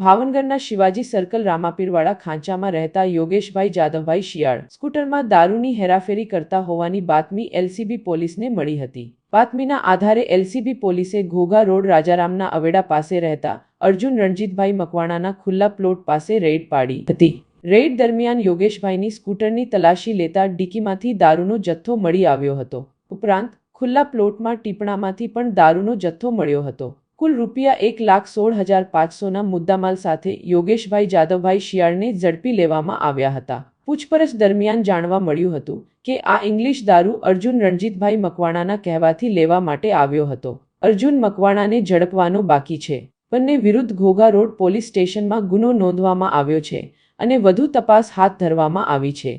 ભાવનગરના શિવાજી સર્કલ રામાપીરવાળા ખાંચામાં રહેતા યોગેશભાઈ જાદવભાઈ શિયાળ સ્કૂટરમાં દારૂની હેરાફેરી કરતા હોવાની બાતમી એલસીબી પોલીસને મળી હતી. બાતમીના આધારે એલસીબી પોલીસે ઘોઘા રોડ રાજારામના અવેડા પાસે રહેતા અર્જુન રણજીતભાઈ મકવાણાના ખુલ્લા પ્લોટ પાસે રેડ પાડી હતી. રેડ દરમિયાન યોગેશભાઈની સ્કૂટરની તલાશી લેતા ડીકીમાંથી દારૂનો જથ્થો મળી આવ્યો હતો. ઉપરાંત, ખુલ્લા પ્લોટમાં ટીપણામાંથી પણ દારૂનો જથ્થો મળ્યો હતો. કુલ રૂપિયા એક લાખ સોળ હજાર પાંચસોના મુદ્દામાલ સાથે યોગેશભાઈ જાદવભાઈ શિયાળને ઝડપી લેવામાં આવ્યા હતા. પૂછપરછ દરમિયાન જાણવા મળ્યું હતું કે આ ઇંગ્લિશ દારૂ અર્જુન રણજીતભાઈ મકવાણાના કહેવાથી લેવા માટે આવ્યો હતો. અર્જુન મકવાણાને ઝડપવાનો બાકી છે. બંને વિરુદ્ધ ઘોઘા રોડ પોલીસ સ્ટેશનમાં ગુનો નોંધવામાં આવ્યો છે અને વધુ તપાસ હાથ ધરવામાં આવી છે.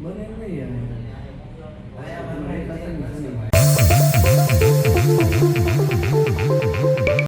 મને નહીં